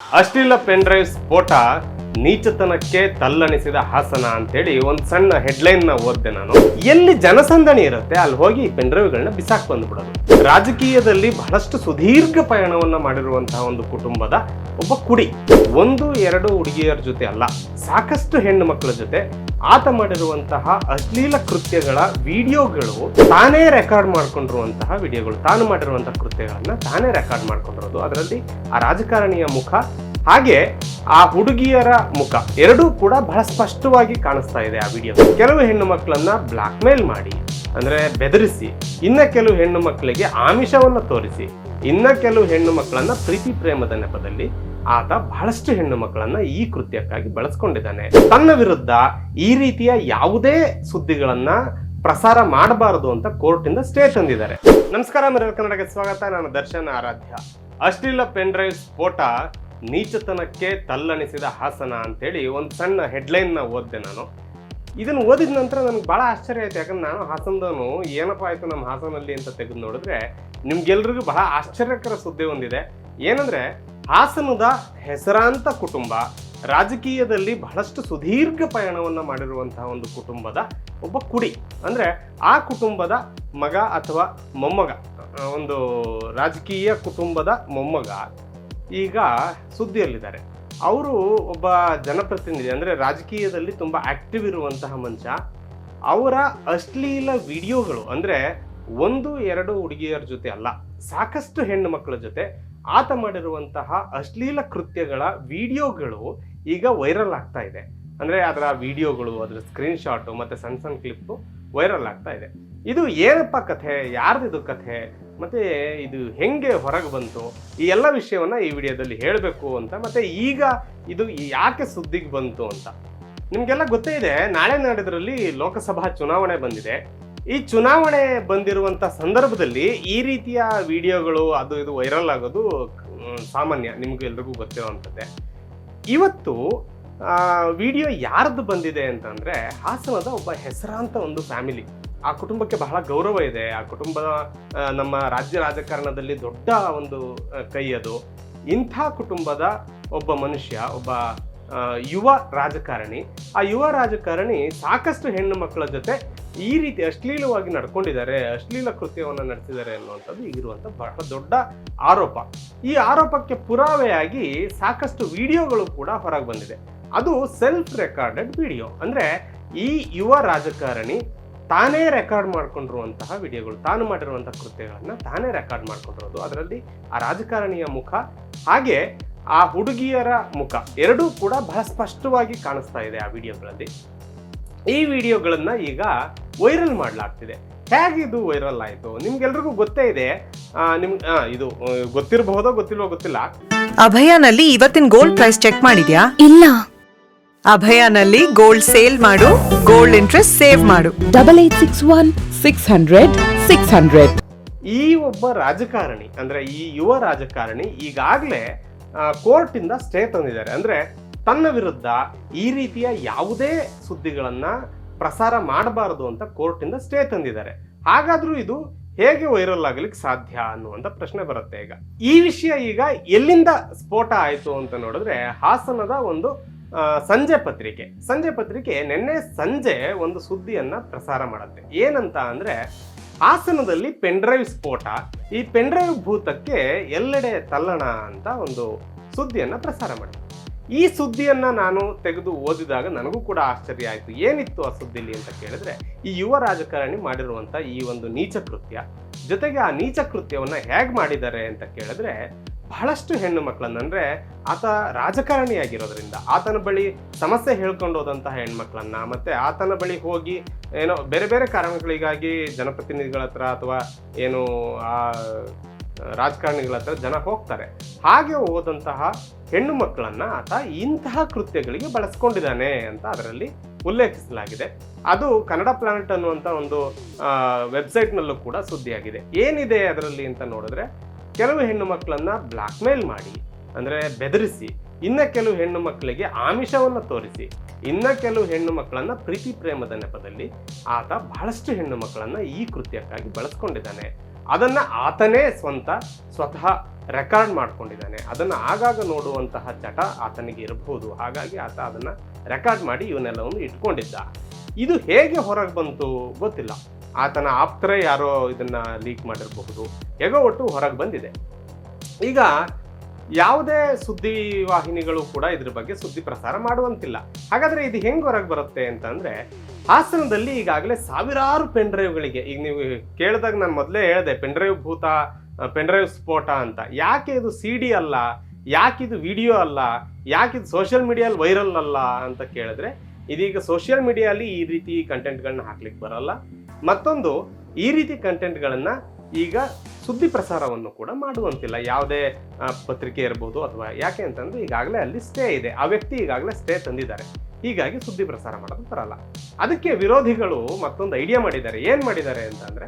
ಅಶ್ಲೀಲ pen drive ಸ್ಫೋಟ ನೀಚತನಕ್ಕೆ ತಲ್ಲಣಿಸಿದ ಹಾಸನ ಅಂತೇಳಿ ಒಂದು ಸಣ್ಣ ಹೆಡ್ಲೈನ್ನ ಓದ್ದೆ ನಾನು. ಎಲ್ಲಿ ಜನಸಂದಣಿ ಇರುತ್ತೆ, ಅಲ್ಲಿ ಹೋಗಿ ಪೆನ್ ಡ್ರೈವ್ಗಳನ್ನ ಬಿಸಾಕ್ ಬಂದ್ಬಿಡೋದು. ರಾಜಕೀಯದಲ್ಲಿ ಬಹಳಷ್ಟು ಸುದೀರ್ಘ ಪಯಣವನ್ನ ಮಾಡಿರುವಂತಹ ಒಂದು ಕುಟುಂಬದ ಒಬ್ಬ ಕುಡಿ. ಒಂದು, ಎರಡು ಹುಡುಗಿಯರ ಜೊತೆ ಅಲ್ಲ, ಸಾಕಷ್ಟು ಹೆಣ್ಣು ಮಕ್ಕಳ ಜೊತೆ ಆತ ಮಾಡಿರುವಂತಹ ಅಶ್ಲೀಲ ಕೃತ್ಯಗಳ ವಿಡಿಯೋಗಳು ತಾನೇ ರೆಕಾರ್ಡ್ ಮಾಡ್ಕೊಂಡಿರುವಂತಹ ವಿಡಿಯೋಗಳು. ತಾನು ಮಾಡಿರುವಂತಹ ಕೃತ್ಯಗಳನ್ನ ತಾನೇ ರೆಕಾರ್ಡ್ ಮಾಡ್ಕೊಂಡಿರೋದು. ಅದರಲ್ಲಿ ಆ ರಾಜಕಾರಣಿಯ ಮುಖ ಹಾಗೆ ಆ ಹುಡುಗಿಯರ ಮುಖ ಎರಡೂ ಕೂಡ ಬಹಳ ಸ್ಪಷ್ಟವಾಗಿ ಕಾಣಿಸ್ತಾ ಇದೆ ಆ ವಿಡಿಯೋ ಕೆಲವು ಹೆಣ್ಣು ಮಕ್ಕಳನ್ನ ಬ್ಲಾಕ್ ಮೇಲ್ ಮಾಡಿ, ಅಂದ್ರೆ ಬೆದರಿಸಿ, ಇನ್ನ ಕೆಲವು ಹೆಣ್ಣು ಮಕ್ಕಳಿಗೆ ಆಮಿಷವನ್ನ ತೋರಿಸಿ, ಇನ್ನ ಕೆಲವು ಹೆಣ್ಣು ಮಕ್ಕಳನ್ನ ಪ್ರೀತಿ ಪ್ರೇಮದ ನೆಪದಲ್ಲಿ ಆತ ಬಹಳಷ್ಟು ಹೆಣ್ಣು ಮಕ್ಕಳನ್ನ ಈ ಕೃತ್ಯಕ್ಕಾಗಿ ಬಳಸ್ಕೊಂಡಿದ್ದಾನೆ. ತನ್ನ ವಿರುದ್ಧ ಈ ರೀತಿಯ ಯಾವುದೇ ಸುದ್ದಿಗಳನ್ನ ಪ್ರಸಾರ ಮಾಡಬಾರದು ಅಂತ ಕೋರ್ಟಿಂದ ಸ್ಟೇ ತಂದಿದ್ದಾರೆ. ನಮಸ್ಕಾರ ಮರ ಕನ್ನಡಕ್ಕೆ ಸ್ವಾಗತ. ನಾನು ದರ್ಶನ್ ಆರಾಧ್ಯ. ಅಶ್ಲೀಲ ಪೆನ್ ಡ್ರೈವ್ ಸ್ಫೋಟ ನೀಚತನಕ್ಕೆ ತಲ್ಲಣಿಸಿದ ಹಾಸನ ಅಂತೇಳಿ ಒಂದು ಸಣ್ಣ ಹೆಡ್ಲೈನ್ನ ಓದಿದೆ ನಾನು. ಇದನ್ನು ಓದಿದ ನಂತರ ನನಗೆ ಭಾಳ ಆಶ್ಚರ್ಯ ಆಯ್ತು. ಯಾಕಂದ್ರೆ ನಾನು ಹಾಸನದವನು. ಏನಪ್ಪ ಆಯಿತು ನಮ್ಮ ಹಾಸನಲ್ಲಿ ಅಂತ ತೆಗೆದು ನೋಡಿದ್ರೆ ನಿಮ್ಗೆಲ್ರಿಗೂ ಬಹಳ ಆಶ್ಚರ್ಯಕರ ಸುದ್ದಿ ಒಂದಿದೆ. ಏನಂದ್ರೆ, ಹಾಸನದ ಹೆಸರಾಂತ ಕುಟುಂಬ ರಾಜಕೀಯದಲ್ಲಿ ಬಹಳಷ್ಟು ಸುದೀರ್ಘ ಪಯಣವನ್ನ ಮಾಡಿರುವಂತಹ ಒಂದು ಕುಟುಂಬದ ಒಬ್ಬ ಕುಡಿ. ಅಂದ್ರೆ ಆ ಕುಟುಂಬದ ಮಗ ಅಥವಾ ಮೊಮ್ಮಗ ಒಂದು ರಾಜಕೀಯ ಕುಟುಂಬದ ಮೊಮ್ಮಗ ಈಗ ಸುದ್ದಿಯಲ್ಲಿದ್ದಾರೆ. ಅವರು ಒಬ್ಬ ಜನಪ್ರತಿನಿಧಿ, ಅಂದರೆ ರಾಜಕೀಯದಲ್ಲಿ ತುಂಬ ಆಕ್ಟಿವ್ ಇರುವಂತಹ ಮಂಚ. ಅವರ ಅಶ್ಲೀಲ ವಿಡಿಯೋಗಳು, ಅಂದರೆ ಒಂದು, ಎರಡು ಹುಡುಗಿಯರ ಜೊತೆ ಅಲ್ಲ, ಸಾಕಷ್ಟು ಹೆಣ್ಣು ಮಕ್ಕಳ ಜೊತೆ ಆತ ಮಾಡಿರುವಂತಹ ಅಶ್ಲೀಲ ಕೃತ್ಯಗಳ ವಿಡಿಯೋಗಳು ಈಗ ವೈರಲ್ ಆಗ್ತಾ ಇದೆ. ಅಂದರೆ ಅದರ ವಿಡಿಯೋಗಳು, ಅದರ ಸ್ಕ್ರೀನ್ಶಾಟು ಮತ್ತು ಸಣ್ಣ ಸಣ್ಣ ಕ್ಲಿಪ್ ವೈರಲ್ ಆಗ್ತಾ ಇದೆ. ಇದು ಏನಪ್ಪ ಕಥೆ? ಯಾರ್ದಿದು ಕಥೆ? ಮತ್ತೆ ಇದು ಹೆಂಗೆ ಹೊರಗೆ ಬಂತು, ಈ ಎಲ್ಲ ವಿಷಯವನ್ನ ಈ ವಿಡಿಯೋದಲ್ಲಿ ಹೇಳಬೇಕು ಅಂತ, ಮತ್ತೆ ಈಗ ಇದು ಯಾಕೆ ಸುದ್ದಿಗೆ ಬಂತು ಅಂತ. ನಿಮಗೆಲ್ಲ ಗೊತ್ತೇ ಇದೆ, ನಾಳೆ ನಾಡಿದ್ರಲ್ಲಿ ಲೋಕಸಭಾ ಚುನಾವಣೆ ಬಂದಿದೆ. ಈ ಚುನಾವಣೆ ಬಂದಿರುವಂತ ಸಂದರ್ಭದಲ್ಲಿ ಈ ರೀತಿಯ ವಿಡಿಯೋಗಳು ಅದು ಇದು ವೈರಲ್ ಆಗೋದು ಸಾಮಾನ್ಯ, ನಿಮ್ಗೆ ಎಲ್ರಿಗೂ ಗೊತ್ತಿರುವಂಥದ್ದೇ ಇವತ್ತು ವಿಡಿಯೋ ಯಾರ್ದು ಬಂದಿದೆ ಅಂತಂದರೆ ಹಾಸನದ ಒಬ್ಬ ಹೆಸರಾಂತ ಒಂದು ಫ್ಯಾಮಿಲಿ. ಆ ಕುಟುಂಬಕ್ಕೆ ಬಹಳ ಗೌರವ ಇದೆ. ಆ ಕುಟುಂಬ ನಮ್ಮ ರಾಜ್ಯ ರಾಜಕಾರಣದಲ್ಲಿ ದೊಡ್ಡ ಒಂದು ಕೈ ಅದು. ಇಂಥ ಕುಟುಂಬದ ಒಬ್ಬ ಮನುಷ್ಯ, ಒಬ್ಬ ಯುವ ರಾಜಕಾರಣಿ, ಆ ಯುವ ರಾಜಕಾರಣಿ ಸಾಕಷ್ಟು ಹೆಣ್ಣು ಮಕ್ಕಳ ಜೊತೆ ಈ ರೀತಿ ಅಶ್ಲೀಲವಾಗಿ ನಡ್ಕೊಂಡಿದ್ದಾರೆ, ಅಶ್ಲೀಲ ಕೃತ್ಯವನ್ನು ನಡೆಸಿದ್ದಾರೆ ಅನ್ನುವಂಥದ್ದು ಈಗಿರುವಂಥ ಬಹಳ ದೊಡ್ಡ ಆರೋಪ. ಈ ಆರೋಪಕ್ಕೆ ಪುರಾವೆಯಾಗಿ ಸಾಕಷ್ಟು ವಿಡಿಯೋಗಳು ಕೂಡ ಹೊರಗೆ ಬಂದಿದೆ. ಅದು ಸೆಲ್ಫ್ ರೆಕಾರ್ಡೆಡ್ ವಿಡಿಯೋ ಅಂದ್ರೆ ಈ ಯುವ ರಾಜಕಾರಣಿ ತಾನೇ ರೆಕಾರ್ಡ್ ಮಾಡ್ಕೊಂಡಿರುವಂತಹ ವಿಡಿಯೋಗಳು ತಾನು ಮಾಡಿರುವಂತಹ ಕೃತ್ಯಗಳನ್ನ ತಾನೇ ರೆಕಾರ್ಡ್ ಮಾಡ್ಕೊಂಡಿರೋದು. ಅದರಲ್ಲಿ ಆ ರಾಜಕಾರಣಿಯ ಮುಖ ಹಾಗೆ ಆ ಹುಡುಗಿಯರ ಮುಖ ಎರಡೂ ಕೂಡ ಬಹಳ ಸ್ಪಷ್ಟವಾಗಿ ಕಾಣಿಸ್ತಾ ಇದೆ ಆ ವಿಡಿಯೋಗಳಲ್ಲಿ. ಈ ವಿಡಿಯೋಗಳನ್ನ ಈಗ ವೈರಲ್ ಮಾಡಲಾಗ್ತಿದೆ. ಹೇಗೆ ಇದು ವೈರಲ್ ಆಯಿತು? ನಿಮ್ಗೆಲ್ರಿಗೂ ಗೊತ್ತೇ ಇದೆ. ನಿಮ್ ಇದು ಗೊತ್ತಿರಬಹುದೋ ಗೊತ್ತಿಲ್ವೋ ಗೊತ್ತಿಲ್ಲ. ಅಭಯನಲ್ಲಿ ಇವತ್ತಿನ ಗೋಲ್ಡ್ ಪ್ರೈಸ್ ಚೆಕ್ ಮಾಡಿದ್ಯಾ? ಇಲ್ಲ. ಅಭಯನಲ್ಲಿ ಗೋಲ್ಡ್ ಸೇಲ್ ಮಾಡು ಗೋಲ್ಡ್ ಇಂಟ್ರೆಸ್ಟ್ ಸೇವ್ ಮಾಡು. Double eight six one six hundred six hundred ಈ ಒಬ್ಬ ರಾಜಕಾರಣಿ ಅಂದ್ರೆ ಈ ಯುವ ರಾಜಕಾರಣಿ ಈಗಾಗಲೇ ಕೋರ್ಟ್ ಇಂದ ಸ್ಟೇ ತಂದಿದ್ದಾರೆ. ಅಂದ್ರೆ ತನ್ನ ವಿರುದ್ಧ ಈ ರೀತಿಯ ಯಾವುದೇ ಸುದ್ದಿಗಳನ್ನ ಪ್ರಸಾರ ಮಾಡಬಾರದು ಅಂತ ಕೋರ್ಟ್ ಇಂದ ಸ್ಟೇ ತಂದಿದ್ದಾರೆ. ಹಾಗಾದ್ರೂ ಇದು ಹೇಗೆ ವೈರಲ್ ಆಗಲಿಕ್ಕೆ ಸಾಧ್ಯ ಅನ್ನುವಂತ ಪ್ರಶ್ನೆ ಬರುತ್ತೆ ಈಗ. ಈ ವಿಷಯ ಈಗ ಎಲ್ಲಿಂದ ಸ್ಫೋಟ ಆಯಿತು ಅಂತ ನೋಡಿದ್ರೆ ಹಾಸನದ ಒಂದು ಸಂಜೆ ಪತ್ರಿಕೆ. ಸಂಜೆ ಪತ್ರಿಕೆ ನಿನ್ನೆ ಸಂಜೆ ಒಂದು ಸುದ್ದಿಯನ್ನು ಪ್ರಸಾರ ಮಾಡುತ್ತೆ. ಏನಂತ ಅಂದ್ರೆ, ಹಾಸನದಲ್ಲಿ ಪೆನ್ಡ್ರೈವ್ ಸ್ಫೋಟ. ಈ ಪೆನ್ಡ್ರೈವ್ ಭೂತಕ್ಕೆ ಎಲ್ಲೆಡೆ ತಲ್ಲಣ ಅಂತ ಒಂದು ಸುದ್ದಿಯನ್ನು ಪ್ರಸಾರ ಮಾಡಿದೆ. ಈ ಸುದ್ದಿಯನ್ನು ನಾನು ತೆಗೆದು ಓದಿದಾಗ ನನಗೂ ಕೂಡ ಆಶ್ಚರ್ಯ ಆಯಿತು. ಏನಿತ್ತು ಆ ಸುದ್ದಿಲಿ ಅಂತ ಕೇಳಿದ್ರೆ, ಈ ಯುವ ರಾಜಕಾರಣಿ ಮಾಡಿರುವಂತ ಈ ಒಂದು ನೀಚ ಕೃತ್ಯ ಜೊತೆಗೆ ಆ ನೀಚ ಕೃತ್ಯವನ್ನ ಹೇಗ್ ಮಾಡಿದ್ದಾರೆ ಅಂತ ಕೇಳಿದ್ರೆ ಬಹಳಷ್ಟು ಹೆಣ್ಣು ಮಕ್ಕಳನ್ನ, ಅಂದ್ರೆ ಆತ ರಾಜಕಾರಣಿಯಾಗಿರೋದ್ರಿಂದ, ಆತನ ಬಳಿ ಸಮಸ್ಯೆ ಹೇಳ್ಕೊಂಡು ಹೋದಂತಹ ಹೆಣ್ಮಕ್ಳನ್ನ, ಮತ್ತೆ ಆತನ ಬಳಿ ಹೋಗಿ ಏನೋ ಬೇರೆ ಬೇರೆ ಕಾರಣಗಳಿಗಾಗಿ ಜನಪ್ರತಿನಿಧಿಗಳ ಹತ್ರ ಅಥವಾ ಏನು, ಆ, ರಾಜಕಾರಣಿಗಳ ಹತ್ರ ಜನ ಹೋಗ್ತಾರೆ. ಹಾಗೆ ಹೋದಂತಹ ಹೆಣ್ಣು ಮಕ್ಕಳನ್ನು ಆತ ಇಂತಹ ಕೃತ್ಯಗಳಿಗೆ ಬಳಸ್ಕೊಂಡಿದ್ದಾನೆ ಅಂತ ಅದರಲ್ಲಿ ಉಲ್ಲೇಖಿಸಲಾಗಿದೆ. ಅದು ಕನ್ನಡ ಪ್ಲಾನೆಟ್ ಅನ್ನುವಂಥ ಒಂದು ವೆಬ್ಸೈಟ್ನಲ್ಲೂ ಕೂಡ ಸುದ್ದಿಯಾಗಿದೆ. ಏನಿದೆ ಅದರಲ್ಲಿ ಅಂತ ನೋಡಿದ್ರೆ ಕೆಲವು ಹೆಣ್ಣು ಮಕ್ಕಳನ್ನ ಬ್ಲಾಕ್ ಮೇಲ್ ಮಾಡಿ, ಅಂದ್ರೆ ಬೆದರಿಸಿ, ಇನ್ನ ಕೆಲವು ಹೆಣ್ಣು ಮಕ್ಕಳಿಗೆ ಆಮಿಷವನ್ನ ತೋರಿಸಿ, ಇನ್ನ ಕೆಲವು ಹೆಣ್ಣು ಮಕ್ಕಳನ್ನ ಪ್ರೀತಿ ಪ್ರೇಮದ ನೆಪದಲ್ಲಿ ಆತ ಬಹಳಷ್ಟು ಹೆಣ್ಣು ಮಕ್ಕಳನ್ನ ಈ ಕೃತ್ಯಕ್ಕಾಗಿ ಬಳಸ್ಕೊಂಡಿದ್ದಾನೆ. ಅದನ್ನ ಆತನೇ ಸ್ವಂತ ಸ್ವತಃ ರೆಕಾರ್ಡ್ ಮಾಡ್ಕೊಂಡಿದ್ದಾನೆ. ಅದನ್ನು ಆಗಾಗ ನೋಡುವಂತಹ ಚಟ ಆತನಿಗೆ ಇರಬಹುದು ಹಾಗಾಗಿ ಆತ ಅದನ್ನು ರೆಕಾರ್ಡ್ ಮಾಡಿ ಇವನ್ನೆಲ್ಲವನ್ನು ಇಟ್ಕೊಂಡಿದ್ದ. ಇದು ಹೇಗೆ ಹೊರಗೆ ಬಂತು ಗೊತ್ತಿಲ್ಲ. ಆತನ ಆಪ್ತರೇ ಯಾರೋ ಇದನ್ನ ಲೀಕ್ ಮಾಡಿರಬಹುದು. ಹೇಗೋ ಒಟ್ಟು ಹೊರಗೆ ಬಂದಿದೆ. ಈಗ ಯಾವುದೇ ಸುದ್ದಿ ವಾಹಿನಿಗಳು ಕೂಡ ಇದ್ರ ಬಗ್ಗೆ ಸುದ್ದಿ ಪ್ರಸಾರ ಮಾಡುವಂತಿಲ್ಲ. ಹಾಗಾದ್ರೆ ಇದು ಹೆಂಗೆ ಹೊರಗೆ ಬರುತ್ತೆ ಅಂತಂದ್ರೆ, ಹಾಸನದಲ್ಲಿ ಈಗಾಗಲೇ ಸಾವಿರಾರು ಪೆನ್ ಡ್ರೈವ್ಗಳಿಗೆ ಈಗ ನೀವು ಕೇಳಿದಾಗ ನಾನು ಮೊದಲೇ ಹೇಳಿದೆ ಪೆನ್ ಡ್ರೈವ್ ಭೂತ ಪೆನ್ ಡ್ರೈವ್ ಸ್ಫೋಟ ಅಂತ. ಯಾಕೆ ಇದು ಸಿ ಡಿ ಅಲ್ಲ? ಯಾಕೆ ಇದು ವಿಡಿಯೋ ಅಲ್ಲ? ಯಾಕೆ ಇದು ಸೋಷಿಯಲ್ ಮೀಡಿಯಲ್ಲಿ ವೈರಲ್ ಅಲ್ಲ ಅಂತ ಕೇಳಿದ್ರೆ, ಇದೀಗ ಸೋಷಿಯಲ್ ಮೀಡಿಯಲ್ಲಿ ಈ ರೀತಿ ಕಂಟೆಂಟ್ಗಳನ್ನ ಹಾಕ್ಲಿಕ್ಕೆ ಬರಲ್ಲ. ಮತ್ತೊಂದು, ಈ ರೀತಿ ಕಂಟೆಂಟ್ಗಳನ್ನು ಈಗ ಸುದ್ದಿ ಪ್ರಸಾರವನ್ನು ಕೂಡ ಮಾಡುವಂತಿಲ್ಲ. ಯಾವುದೇ ಪತ್ರಿಕೆ ಇರಬಹುದು ಅಥವಾ ಯಾಕೆ ಅಂತಂದ್ರೆ ಈಗಾಗಲೇ ಅಲ್ಲಿ ಸ್ಟೇ ಇದೆ. ಆ ವ್ಯಕ್ತಿ ಈಗಾಗಲೇ ಸ್ಟೇ ತಂದಿದ್ದಾರೆ. ಹೀಗಾಗಿ ಸುದ್ದಿ ಪ್ರಸಾರ ಮಾಡೋದು ಬರಲ್ಲ. ಅದಕ್ಕೆ ವಿರೋಧಿಗಳು ಮತ್ತೊಂದು ಐಡಿಯಾ ಮಾಡಿದ್ದಾರೆ. ಏನು ಮಾಡಿದ್ದಾರೆ ಅಂತಂದರೆ,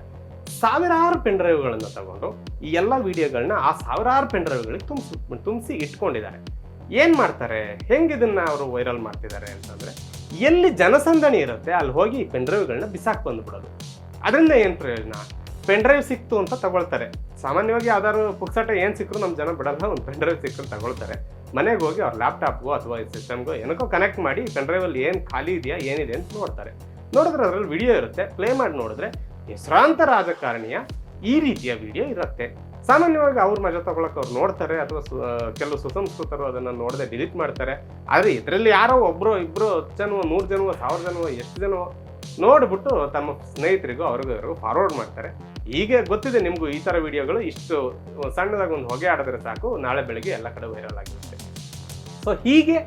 ಸಾವಿರಾರು ಪೆಂಡ್ರೈವ್ಗಳನ್ನು ತಗೊಂಡು ಈ ಎಲ್ಲ ವಿಡಿಯೋಗಳನ್ನ ಆ ಸಾವಿರಾರು ಪೆಂಡ್ರೈವ್ಗಳಿಗೆ ತುಂಬಿಸಿ ತುಂಬಿಸಿ ಇಟ್ಕೊಂಡಿದ್ದಾರೆ. ಏನು ಮಾಡ್ತಾರೆ? ಹೆಂಗ್ ಇದನ್ನ ಅವರು ವೈರಲ್ ಮಾಡ್ತಿದ್ದಾರೆ ಅಂತಂದ್ರೆ, ಎಲ್ಲಿ ಜನಸಂದಣಿ ಇರುತ್ತೆ, ಅಲ್ಲಿ ಹೋಗಿ ಈ ಪೆನ್ ಡ್ರೈವ್ಗಳನ್ನ ಬಿಸಾಕ್ ಬಂದ್ಬಿಡೋದು. ಅದರಿಂದ ಏನು ಪ್ರಯೋಜನ? ಪೆನ್ ಡ್ರೈವ್ ಸಿಕ್ತು ಅಂತ ತಗೊಳ್ತಾರೆ. ಸಾಮಾನ್ಯವಾಗಿ ಯಾವ್ದಾದ್ರು ಪುಕ್ಸಟ ಏನು ಸಿಕ್ಕರು ನಮ್ಮ ಜನ ಬಿಡಲ್ಲ, ಒಂದು ಪೆನ್ ಡ್ರೈವ್ ಸಿಕ್ಕರು ತಗೊಳ್ತಾರೆ. ಮನೆಗೆ ಹೋಗಿ ಅವ್ರ ಲ್ಯಾಪ್ಟಾಪ್ಗೋ ಅಥವಾ ಸಿಸ್ಟಮ್ಗೋ ಏನಕ್ಕೋ ಕನೆಕ್ಟ್ ಮಾಡಿ ಪೆನ್ ಡ್ರೈವಲ್ಲಿ ಏನು ಖಾಲಿ ಇದೆಯಾ ಏನಿದೆ ಅಂತ ನೋಡ್ತಾರೆ. ನೋಡಿದ್ರೆ ಅದರಲ್ಲಿ ವಿಡಿಯೋ ಇರುತ್ತೆ ಪ್ಲೇ ಮಾಡಿ ನೋಡಿದ್ರೆ ಹೆಸರಾಂತ ರಾಜಕಾರಣಿಯ ಈ ರೀತಿಯ ವಿಡಿಯೋ ಇರುತ್ತೆ. ಸಾಮಾನ್ಯವಾಗಿ ಅವ್ರ ಮಜಾ ತಗೊಳಕ್ಕೆ ಅವ್ರು ನೋಡ್ತಾರೆ, ಅಥವಾ ಕೆಲವು ಸುಸಂಸ್ಕೃತರು ಅದನ್ನು ನೋಡದೆ ಡಿಲೀಟ್ ಮಾಡ್ತಾರೆ. ಆದರೆ ಇದರಲ್ಲಿ ಯಾರೋ ಒಬ್ಬರು ಇಬ್ಬರು ಹತ್ತು ಜನವೋ, ನೂರು ಜನವೋ, ಸಾವಿರ ಜನವೋ, ಎಷ್ಟು ಜನವೋ ನೋಡ್ಬಿಟ್ಟು ತಮ್ಮ ಸ್ನೇಹಿತರಿಗೂ ಅವ್ರಿಗೂ ಫಾರ್ವರ್ಡ್ ಮಾಡ್ತಾರೆ. ಹೀಗೆ ಗೊತ್ತಿದೆ ನಿಮಗೂ ಈ ಥರ ವಿಡಿಯೋಗಳು ಇಷ್ಟು ಸಣ್ಣದಾಗಿ ಒಂದು ಹೊಗೆ ಆಡಿದ್ರೆ ಸಾಕು, ನಾಳೆ ಬೆಳಗ್ಗೆ ಎಲ್ಲ ಕಡೆ ವೈರಲ್ ಆಗಿರುತ್ತೆ. ಸೊ ಹೀಗೆ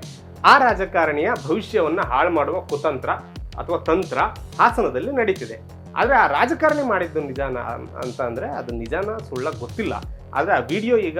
ಆ ರಾಜಕಾರಣಿಯ ಭವಿಷ್ಯವನ್ನು ಹಾಳು ಮಾಡುವ ಕುತಂತ್ರ ಅಥವಾ ತಂತ್ರ ಹಾಸನದಲ್ಲಿ ನಡೀತಿದೆ. ಆದರೆ ಆ ರಾಜಕಾರಣಿ ಮಾಡಿದ್ದು ನಿಜಾನ ಅಂತ ಅದು ನಿಜಾನ ಸುಳ್ಳ ಗೊತ್ತಿಲ್ಲ. ಆದ್ರೆ ಆ ವಿಡಿಯೋ ಈಗ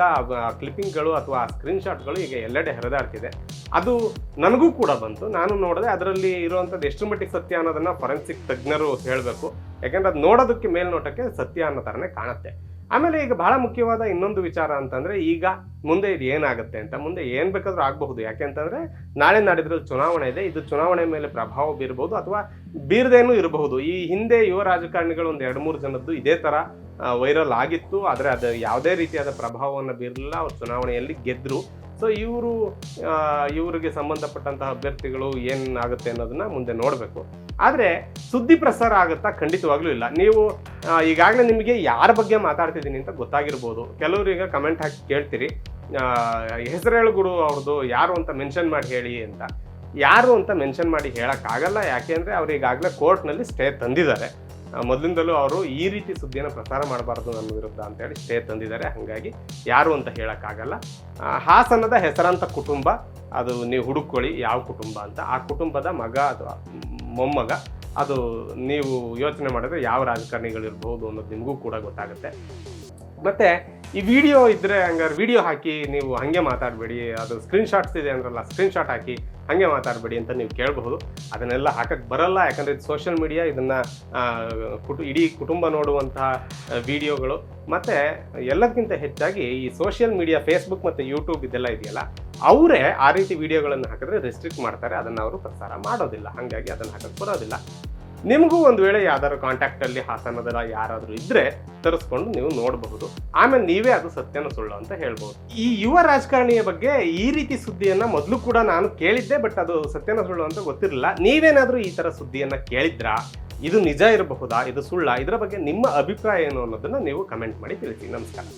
ಕ್ಲಿಪ್ಪಿಂಗ್ಗಳು ಅಥವಾ ಸ್ಕ್ರೀನ್ಶಾಟ್ಗಳು ಈಗ ಎಲ್ಲೆಡೆ ಹರಿದಾಡ್ತಿದೆ. ಅದು ನನಗೂ ಕೂಡ ಬಂತು. ನಾನು ನೋಡಿದೆ ಅದರಲ್ಲಿ ಇರುವಂಥದ್ದು ಎಷ್ಟು ಮಟ್ಟಿಗೆ ಸತ್ಯ ಅನ್ನೋದನ್ನು ಫೊರೆನ್ಸಿಕ್ ತಜ್ಞರು ಹೇಳಬೇಕು. ಯಾಕೆಂದ್ರೆ ಅದು ನೋಡೋದಕ್ಕೆ ಮೇಲ್ನೋಟಕ್ಕೆ ಸತ್ಯ ಅನ್ನೋ ಥರನೇ ಕಾಣುತ್ತೆ. ಆಮೇಲೆ ಈಗ ಬಹಳ ಮುಖ್ಯವಾದ ಇನ್ನೊಂದು ವಿಚಾರ ಅಂತಂದ್ರೆ ಈಗ ಮುಂದೆ ಇದು ಏನಾಗುತ್ತೆ ಅಂತ, ಮುಂದೆ ಏನ್ ಬೇಕಾದ್ರೂ ಆಗಬಹುದು. ಯಾಕೆಂತಂದ್ರೆ ನಾಳೆ ನಾಡಿದ್ರಲ್ಲಿ ಚುನಾವಣೆ ಇದೆ, ಇದು ಚುನಾವಣೆ ಮೇಲೆ ಪ್ರಭಾವ ಬೀರಬಹುದು ಅಥವಾ ಬೀರದೇನು ಇರಬಹುದು. ಈ ಹಿಂದೆ ಯುವ ರಾಜಕಾರಣಿಗಳು ಒಂದು ಎರಡು ಮೂರು ಜನದ್ದು ಇದೇ ತರ ವೈರಲ್ ಆಗಿತ್ತು, ಆದರೆ ಅದು ಯಾವುದೇ ರೀತಿಯಾದ ಪ್ರಭಾವವನ್ನು ಬೀರಲಿಲ್ಲ. ಅವ್ರು ಚುನಾವಣೆಯಲ್ಲಿ ಗೆದ್ರು. ಸೊ ಇವರು ಇವರಿಗೆ ಸಂಬಂಧಪಟ್ಟಂತಹ ಅಭ್ಯರ್ಥಿಗಳು ಏನಾಗುತ್ತೆ ಅನ್ನೋದನ್ನ ಮುಂದೆ ನೋಡಬೇಕು. ಆದರೆ, ಸುದ್ದಿ ಪ್ರಸಾರ ಆಗುತ್ತಾ ಖಂಡಿತವಾಗ್ಲೂ ಇಲ್ಲ. ನೀವು ಈಗಾಗಲೇ ನಿಮಗೆ ಯಾರ ಬಗ್ಗೆ ಮಾತಾಡ್ತಿದ್ದೀನಿ ಅಂತ ಗೊತ್ತಾಗಿರ್ಬೋದು. ಕೆಲವರು ಈಗ ಕಮೆಂಟ್ ಹಾಕಿ ಕೇಳ್ತೀರಿ. ಹೆಸರೇಳು ಗುರು ಅವ್ರದ್ದು ಯಾರು ಅಂತ ಮೆನ್ಷನ್ ಮಾಡಿ ಹೇಳಿ ಅಂತ. ಯಾರು ಅಂತ ಮೆನ್ಷನ್ ಮಾಡಿ ಹೇಳಕ್ಕಾಗಲ್ಲ. ಯಾಕೆಂದ್ರೆ ಅವ್ರು ಈಗಾಗಲೇ ಕೋರ್ಟ್ನಲ್ಲಿ ಸ್ಟೇ ತಂದಿದ್ದಾರೆ. ಮೊದಲಿಂದಲೂ ಅವರು ಈ ರೀತಿ ಸುದ್ದಿಯನ್ನು ಪ್ರಸಾರ ಮಾಡಬಾರ್ದು ನನ್ನ ವಿರುದ್ಧ ಅಂತೇಳಿ ಸ್ಟೇ ತಂದಿದ್ದಾರೆ. ಹಾಗಾಗಿ ಯಾರು ಅಂತ ಹೇಳೋಕ್ಕಾಗಲ್ಲ. ಹಾಸನದ ಹೆಸರಾಂತ ಕುಟುಂಬ, ಅದು ನೀವು ಹುಡುಕೊಳ್ಳಿ ಯಾವ ಕುಟುಂಬ ಅಂತ. ಆ ಕುಟುಂಬದ ಮಗ ಅಥವಾ ಮೊಮ್ಮಗ, ಅದು ನೀವು ಯೋಚನೆ ಮಾಡಿದ್ರೆ ಯಾವ ರಾಜಕಾರಣಿಗಳಿರ್ಬೋದು ಅನ್ನೋದು ನಿಮಗೂ ಕೂಡ ಗೊತ್ತಾಗುತ್ತೆ. ಮತ್ತೆ ಈ ವಿಡಿಯೋ ಇದ್ರೆ ಹಂಗಾರೆ ವಿಡಿಯೋ ಹಾಕಿ ನೀವು ಹಾಗೆ ಮಾತಾಡಬೇಡಿ. ಅದು ಸ್ಕ್ರೀನ್ಶಾಟ್ಸ್ ಇದೆ ಅಂದ್ರಲ್ಲ ಸ್ಕ್ರೀನ್ಶಾಟ್ ಹಾಕಿ ಹಂಗೆ ಮಾತಾಡಬೇಡಿ ಅಂತ ನೀವು ಕೇಳಬಹುದು. ಅದನ್ನೆಲ್ಲ ಹಾಕಕ್ಕೆ ಬರಲ್ಲ, ಯಾಕಂದರೆ ಇದು ಸೋಷಿಯಲ್ ಮೀಡಿಯಾ ಇದನ್ನು ಕುಟು, ಇಡೀ ಕುಟುಂಬ ನೋಡುವಂತಹ ವಿಡಿಯೋಗಳು. ಮತ್ತು ಎಲ್ಲದಕ್ಕಿಂತ ಹೆಚ್ಚಾಗಿ ಈ ಸೋಷಿಯಲ್ ಮೀಡಿಯಾ ಫೇಸ್ಬುಕ್ ಮತ್ತು ಯೂಟ್ಯೂಬ್ ಇದೆಲ್ಲ ಇದೆಯಲ್ಲ, ಅವರೇ ಆ ರೀತಿ ವಿಡಿಯೋಗಳನ್ನು ಹಾಕಿದ್ರೆ ರೆಸ್ಟ್ರಿಕ್ಟ್ ಮಾಡ್ತಾರೆ. ಅದನ್ನು ಅವರು ಪ್ರಸಾರ ಮಾಡೋದಿಲ್ಲ. ಹಾಗಾಗಿ ಅದನ್ನು ಹಾಕಕ್ಕೆ ಬರೋದಿಲ್ಲ. ನಿಮಗೂ ಒಂದು ವೇಳೆ ಯಾವ್ದಾದ್ರು ಕಾಂಟ್ಯಾಕ್ಟಲ್ಲಿ ಅಲ್ಲಿ ಯಾರಾದರೂ ಇದ್ರೆ ತರಿಸ್ಕೊಂಡು ನೀವು ನೋಡಬಹುದು. ಆಮೇಲೆ ನೀವೇ ಅದು ಸತ್ಯನ ಸುಳ್ಳು ಅಂತ ಹೇಳ್ಬೋದು ಈ ಯುವ ರಾಜಕಾರಣಿಯ ಬಗ್ಗೆ ಈ ರೀತಿ ಸುದ್ದಿಯನ್ನ ಮೊದಲು ಕೂಡ ನಾನು ಕೇಳಿದ್ದೆ, ಬಟ್ ಅದು ಸತ್ಯನ ಸುಳ್ಳು ಅಂತ ಗೊತ್ತಿರಲಿಲ್ಲ. ನೀವೇನಾದರೂ ಈ ತರ ಸುದ್ದಿಯನ್ನ ಕೇಳಿದ್ರಾ? ಇದು ನಿಜ ಇರಬಹುದಾ? ಇದು ಸುಳ್ಳ? ಇದರ ಬಗ್ಗೆ ನಿಮ್ಮ ಅಭಿಪ್ರಾಯ ಏನು ಅನ್ನೋದನ್ನ ನೀವು ಕಮೆಂಟ್ ಮಾಡಿ ತಿಳಿಸಿ. ನಮಸ್ಕಾರ.